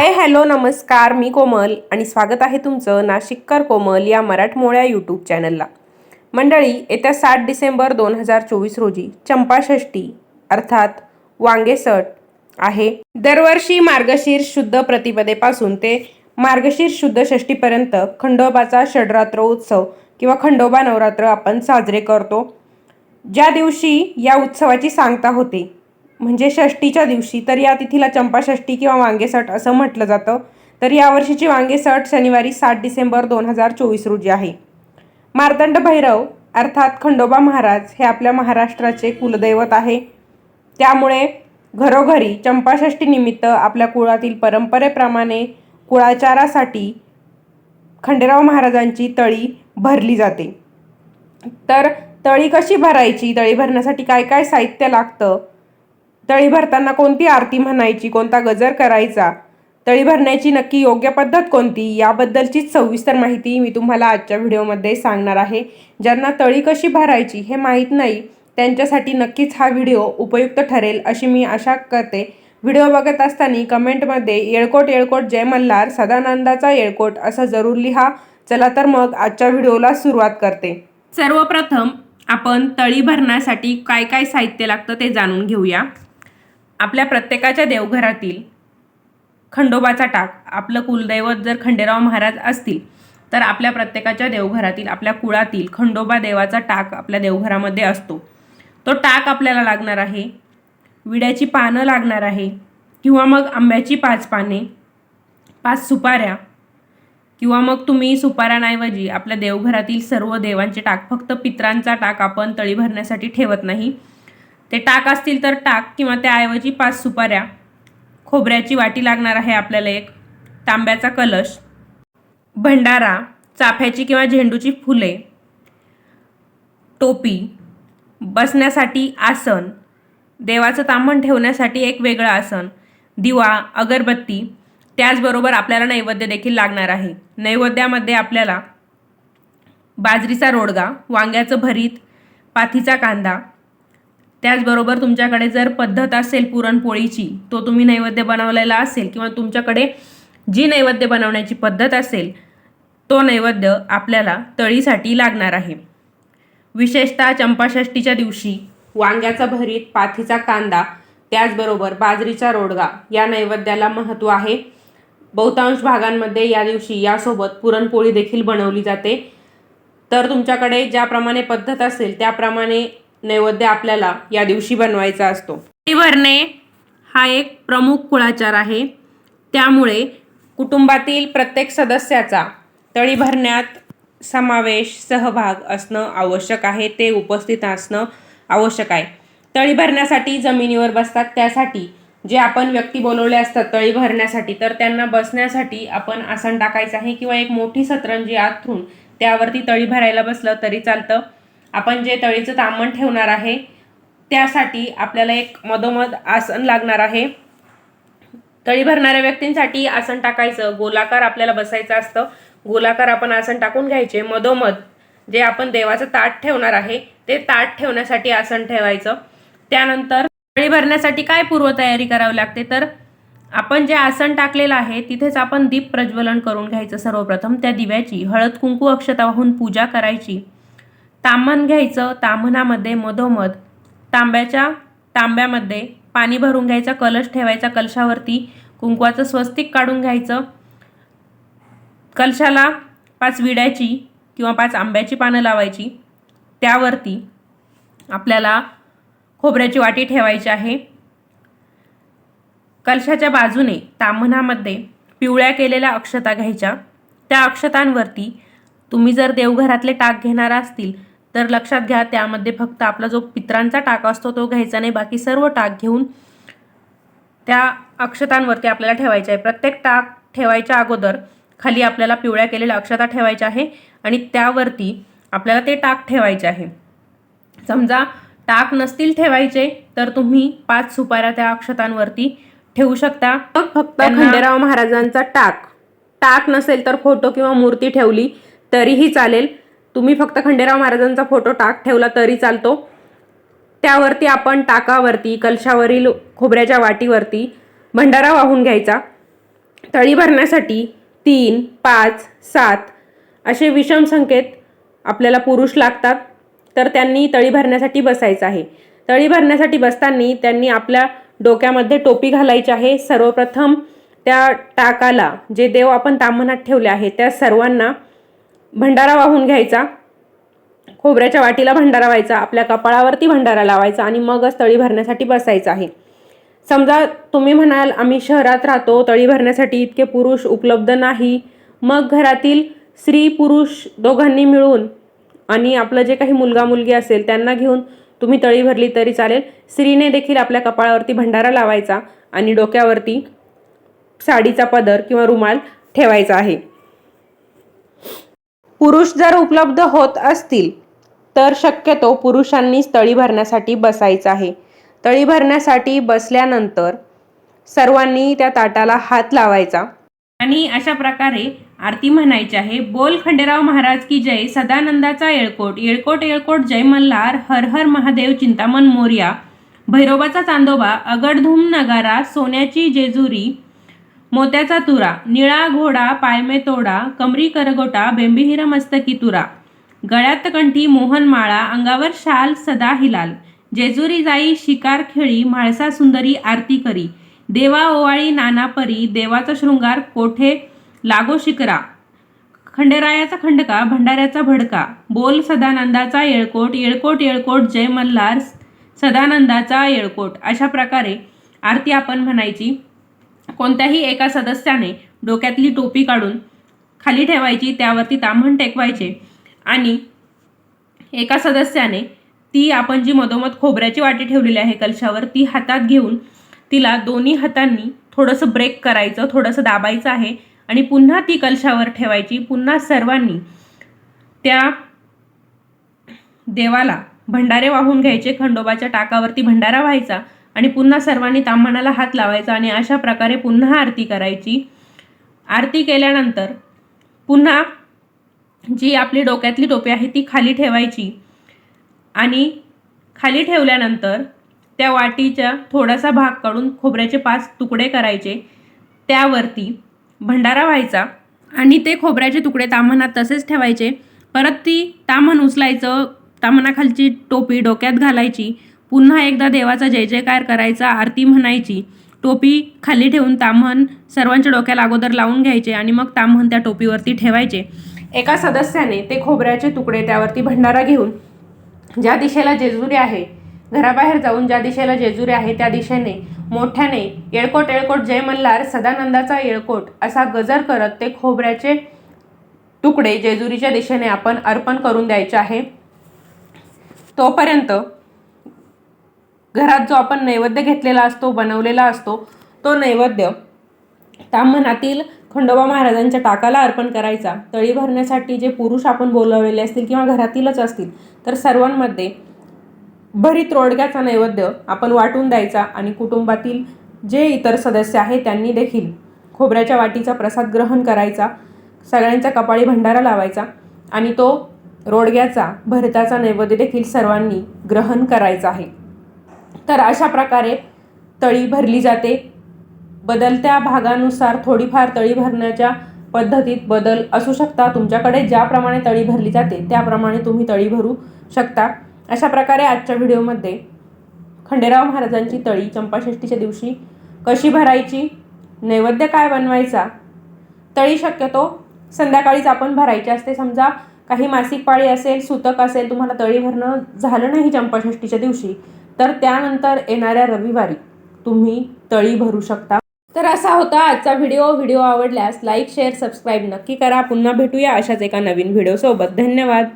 हे हॅलो नमस्कार मी कोमल आणि स्वागत आहे तुमचं नाशिककर कोमल या मराठमोळ्या यूट्यूब चॅनलला. मंडळी येत्या सात डिसेंबर दोन हजार चोवीस रोजी चंपाषष्ठी अर्थात वांगेसट आहे. दरवर्षी मार्गशीर्ष शुद्ध प्रतिपदेपासून ते मार्गशीर्ष शुद्ध षष्टीपर्यंत खंडोबाचा षडरात्र उत्सव किंवा खंडोबा नवरात्र आपण साजरे करतो. ज्या दिवशी या उत्सवाची सांगता होते म्हणजे षष्टीच्या दिवशी तर या तिथीला चंपाषष्ठी किंवा वांगेसट असं म्हटलं जातं. तर यावर्षीची वांगेसट शनिवारी सात डिसेंबर दोन हजार चोवीस रोजी आहे. मार्तंड भैरव अर्थात खंडोबा महाराज हे आपल्या महाराष्ट्राचे कुलदैवत आहे. त्यामुळे घरोघरी चंपाषष्टीनिमित्त आपल्या कुळातील परंपरेप्रमाणे कुळाचारासाठी खंडेराव महाराजांची तळी भरली जाते. तर तळी कशी भरायची? तळी भरण्यासाठी काय काय साहित्य लागतं? तळी भरताना कोणती आरती म्हणायची कोणता गजर करायचा? तळी भरण्याची नक्की योग्य पद्धत कोणती? याबद्दलचीच सविस्तर माहिती मी तुम्हाला आजच्या व्हिडिओमध्ये सांगणार आहे. ज्यांना तळी कशी भरायची हे माहीत नाही त्यांच्यासाठी नक्कीच हा व्हिडिओ उपयुक्त ठरेल अशी मी आशा करते. व्हिडिओ बघत असताना कमेंटमध्ये येळकोट येळकोट जय मल्हार सदानंदाचा येळकोट असं जरूर लिहा. चला तर मग आजच्या व्हिडिओला सुरुवात करते. सर्वप्रथम आपण तळी भरण्यासाठी काय काय साहित्य लागतं ते जाणून घेऊया. आपल्या प्रत्येकाच्या देवघरातील खंडोबाचा टाक आपलं कुलदैवत जर खंडेराव महाराज असतील तर आपल्या प्रत्येकाच्या देवघरातील आपल्या कुळातील खंडोबा देवाचा टाक आपल्या देवघरामध्ये असतो. तो टाक आपल्याला लागणार आहे. विड्याची पानं लागणार आहे. किंवा मग आंब्याची पाच पाने पाच सुपाऱ्या. किंवा मग तुम्ही सुपाऱ्यांऐवजी आपल्या देवघरातील सर्व देवांचे टाक फक्त पित्रांचा टाक आपण तळी भरण्यासाठी ठेवत नाही. ते टाक असतील तर टाक किंवा त्याऐवजी पाच सुपाऱ्या. खोबऱ्याची वाटी लागणार आहे आपल्याला एक. तांब्याचा कलश. भंडारा चाफ्याची किंवा झेंडूची फुले. टोपी. बसण्यासाठी आसन. देवाचं तांबण ठेवण्यासाठी एक वेगळं आसन. दिवा अगरबत्ती. त्याचबरोबर आपल्याला नैवेद्य देखील लागणार आहे. नैवेद्यामध्ये आपल्याला बाजरीचा रोडगा वांग्याचं भरीत पाथीचा कांदा त्याचबरोबर तुमच्याकडे जर पद्धत असेल पुरणपोळीची तो तुम्ही नैवेद्य बनवलेला असेल किंवा तुमच्याकडे जी नैवेद्य बनवण्याची पद्धत असेल तो नैवेद्य आपल्याला तळीसाठी लागणार आहे. विशेषतः चंपाषष्टीच्या दिवशी वांग्याचा भरीत पाथीचा कांदा त्याचबरोबर बाजरीचा रोडगा या नैवेद्याला महत्त्व आहे. बहुतांश भागांमध्ये या दिवशी यासोबत पुरणपोळी देखील बनवली जाते. तर तुमच्याकडे ज्याप्रमाणे पद्धत असेल त्याप्रमाणे नैवेद्य आपल्याला या दिवशी बनवायचा असतो. तळी भरणे हा एक प्रमुख कुळाचार आहे. त्यामुळे कुटुंबातील प्रत्येक सदस्याचा तळी भरण्यात समावेश सहभाग असणं आवश्यक आहे. ते उपस्थित असणं आवश्यक आहे. तळी भरण्यासाठी जमिनीवर बसतात. त्यासाठी जे आपण व्यक्ती बोलवले असतात तळी भरण्यासाठी तर त्यांना बसण्यासाठी आपण आसन टाकायचं आहे किंवा एक मोठी सतरंजी आथरून त्यावरती तळी भरायला बसलं तरी चालतं. आपण जे तळीचं तामण ठेवणार आहे त्यासाठी आपल्याला एक मधोमध आसन लागणार आहे. तळी भरणाऱ्या व्यक्तींसाठी आसन टाकायचं गोलाकार आपल्याला बसायचं असतं. गोलाकार आपण आसन टाकून घ्यायचे मधोमध जे आपण देवाचं ताट ठेवणार आहे ते ताट ठेवण्यासाठी आसन ठेवायचं. त्यानंतर तळी भरण्यासाठी काय पूर्वतयारी करावी लागते? तर आपण जे आसन टाकलेलं आहे तिथेच आपण दीप प्रज्वलन करून घ्यायचं सर्वप्रथम. त्या दिव्याची हळद कुंकू अक्षता वाहून पूजा करायची. ताम्हण घ्यायचं ताम्हणामध्ये मधोमध. तांब्याच्या तांब्यामध्ये पाणी भरून घ्यायचा कलश ठेवायचा कलशावरती कुंकवाचं स्वस्तिक काढून घ्यायचं. कलशाला पाच विड्याची किंवा पाच आंब्याची पानं लावायची. त्यावरती आपल्याला खोबऱ्याची वाटी ठेवायची आहे. कलशाच्या बाजूने ताम्हणामध्ये पिवळ्या केलेल्या अक्षता घ्यायच्या. त्या अक्षतांवरती तुम्ही जर देवघरातले टाक घेणार असतील तर लक्षात घ्या त्यामध्ये फक्त आपला जो पित्रांचा टाक असतो तो घ्यायचा नाही. बाकी सर्व टाक घेऊन त्या अक्षतांवरती आपल्याला ठेवायचे आहे. प्रत्येक टाक ठेवायच्या अगोदर खाली आपल्याला पिवळ्या केलेल्या अक्षता ठेवायच्या आहे आणि त्यावरती आपल्याला ते टाक ठेवायचे आहे. समजा टाक नसतील ठेवायचे तर तुम्ही पाच सुपाऱ्या त्या अक्षतांवरती ठेवू शकता. मग फक्त खंडेराव महाराजांचा टाक. टाक नसेल तर फोटो किंवा मूर्ती ठेवली तरीही चालेल. तुम्ही फक्त खंडेराव महाराजांचा फोटो टाक ठेवला तरी चालतो. त्यावरती आपण टाकावरती कलशावरील खोबऱ्याच्या वाटीवरती भंडारा वाहून घ्यायचा. तळी भरण्यासाठी तीन पाच सात असे विषम संकेत आपल्याला पुरुष लागतात. तर त्यांनी तळी भरण्यासाठी बसायचं आहे. तळी भरण्यासाठी बसताना त्यांनी आपल्या डोक्यामध्ये टोपी घालायची आहे. सर्वप्रथम त्या टाकाला जे देव आपण तामनात ठेवले आहे त्या सर्वांना भंडारा वाहून घ्यायचा. खोबऱ्याच्या वाटीला भंडारा व्हायचा. आपल्या कपाळावरती भंडारा लावायचा आणि मगच तळी भरण्यासाठी बसायचं आहे. समजा तुम्ही म्हणाल आम्ही शहरात राहतो तळी भरण्यासाठी इतके पुरुष उपलब्ध नाही. मग घरातील स्त्री पुरुष दोघांनी मिळून आणि आपलं जे काही मुलगा मुलगी असेल त्यांना घेऊन तुम्ही तळी भरली तरी चालेल. स्त्रीने देखील आपल्या कपाळावरती भंडारा लावायचा आणि डोक्यावरती साडीचा पदर किंवा रुमाल ठेवायचा आहे. पुरुष जर उपलब्ध होत असतील तर शक्यतो पुरुषांनीच तळी भरण्यासाठी बसायचं आहे. तळी भरण्यासाठी बसल्यानंतर सर्वांनी त्या ताटाला हात लावायचा. आणि अशा प्रकारे आरती म्हणायची आहे. बोल खंडेराव महाराज की जय. सदानंदाचा येळकोट. येळकोट येळकोट जय मल्हार. हर हर महादेव चिंतामण मोर्या. भैरोबाचा चांदोबा. अगडधूम नगारा. सोन्याची जेजुरी. मोत्याचा तुरा निळा घोडा पायमे तोडा कमरी करगोटा बेंबिहिर मस्तकी तुरा. गळ्यात कंठी मोहनमाळा अंगावर शाल सदा हिलाल. जेजुरी जाई शिकार खेळी म्हाळसा सुंदरी आरती करी. देवा ओवाळी नाना परी देवाचा शृंगार कोठे? लागो शिकरा. खंडेरायाचा खंडका भंडाऱ्याचा भडका. बोल सदानंदाचा येळकोट येळकोट येळकोट जय मल्हार सदानंदाचा येळकोट. अशा प्रकारे आरती आपण म्हणायची. कोणत्याही एका सदस्याने डोक्यातली टोपी काढून खाली ठेवायची त्यावरती ताम्हण टेकवायचे आणि एका सदस्याने ती आपण जी मधोमध खोबऱ्याची वाटी ठेवलेली आहे कलशावर ती हातात घेऊन तिला दोन्ही हातांनी थोडंसं ब्रेक करायचं थोडंसं दाबायचं आहे आणि पुन्हा ती कलशावर ठेवायची. पुन्हा सर्वांनी त्या देवाला भंडारे वाहून घ्यायचे खंडोबाच्या टाकावरती भंडारा व्हायचा. आणि पुन्हा सर्वांनी ताम्हाणाला हात लावायचा आणि अशा प्रकारे पुन्हा आरती करायची. आरती केल्यानंतर पुन्हा जी आपली डोक्यातली टोपी आहे ती खाली ठेवायची आणि खाली ठेवल्यानंतर त्या वाटीच्या थोडासा भाग काढून खोबऱ्याचे पाच तुकडे करायचे. त्यावरती भंडारा व्हायचा आणि ते खोबऱ्याचे तुकडे ताम्हणात तसेच ठेवायचे. परत ती तामण उचलायचं तामणाखालची टोपी डोक्यात घालायची. पुन्हा एकदा देवाचा जय जयकार करायचा आरती म्हणायची. टोपी खाली ठेवून ताम्हण सर्वांच्या डोक्याला अगोदर लावून घ्यायचे आणि मग ताम्हण त्या टोपीवरती ठेवायचे. एका सदस्याने ते खोबऱ्याचे तुकडे त्यावरती भंडारा घेऊन ज्या दिशेला जेजुरी आहे घराबाहेर जाऊन ज्या दिशेला जेजुरी आहे त्या दिशेने मोठ्याने येळकोट येळकोट जय मल्हार सदानंदाचा येळकोट असा गजर करत ते खोबऱ्याचे तुकडे जेजुरीच्या दिशेने आपण अर्पण करून द्यायचे आहे. तोपर्यंत घरात जो आपण नैवेद्य घेतलेला असतो बनवलेला असतो तो नैवेद्य ताम्हणातील खंडोबा महाराजांच्या टाकाला अर्पण करायचा. तळी भरण्यासाठी जे पुरुष आपण बोलवलेले असतील किंवा घरातीलच असतील तर सर्वांमध्ये भरीत रोडग्याचा नैवेद्य आपण वाटून द्यायचा आणि कुटुंबातील जे इतर सदस्य आहेत त्यांनी देखील खोबऱ्याच्या वाटीचा प्रसाद ग्रहण करायचा सगळ्यांच्या कपाळी भंडारा लावायचा आणि तो रोडग्याचा भरताचा नैवेद्य देखील सर्वांनी ग्रहण करायचा आहे. तर अशा प्रकारे तळी भरली जाते. बदलत्या भागानुसार थोडीफार तळी भरण्याच्या पद्धतीत बदल असू शकता तुमच्याकडे ज्याप्रमाणे तळी भरली जाते त्याप्रमाणे तुम्ही तळी भरू शकता. अशा प्रकारे आजच्या व्हिडिओमध्ये खंडेराव महाराजांची तळी चंपाषष्ठीच्या दिवशी कशी भरायची नैवेद्य काय बनवायचा तळी शक्यतो संध्याकाळीच आपण भरायची असते. समजा काही मासिक पाळी असेल सुतक असेल तुम्हाला तळी भरणं झालं नाही चंपाषष्ठीच्या दिवशी तर त्यानंतर येणाऱ्या रविवारी तुम्ही तळी भरू शकता. तर असा होता आजचा व्हिडिओ. व्हिडिओ आवडल्यास लाईक शेअर सबस्क्राईब नक्की करा. पुन्हा भेटूया अशाच एका नवीन व्हिडिओसोबत. धन्यवाद.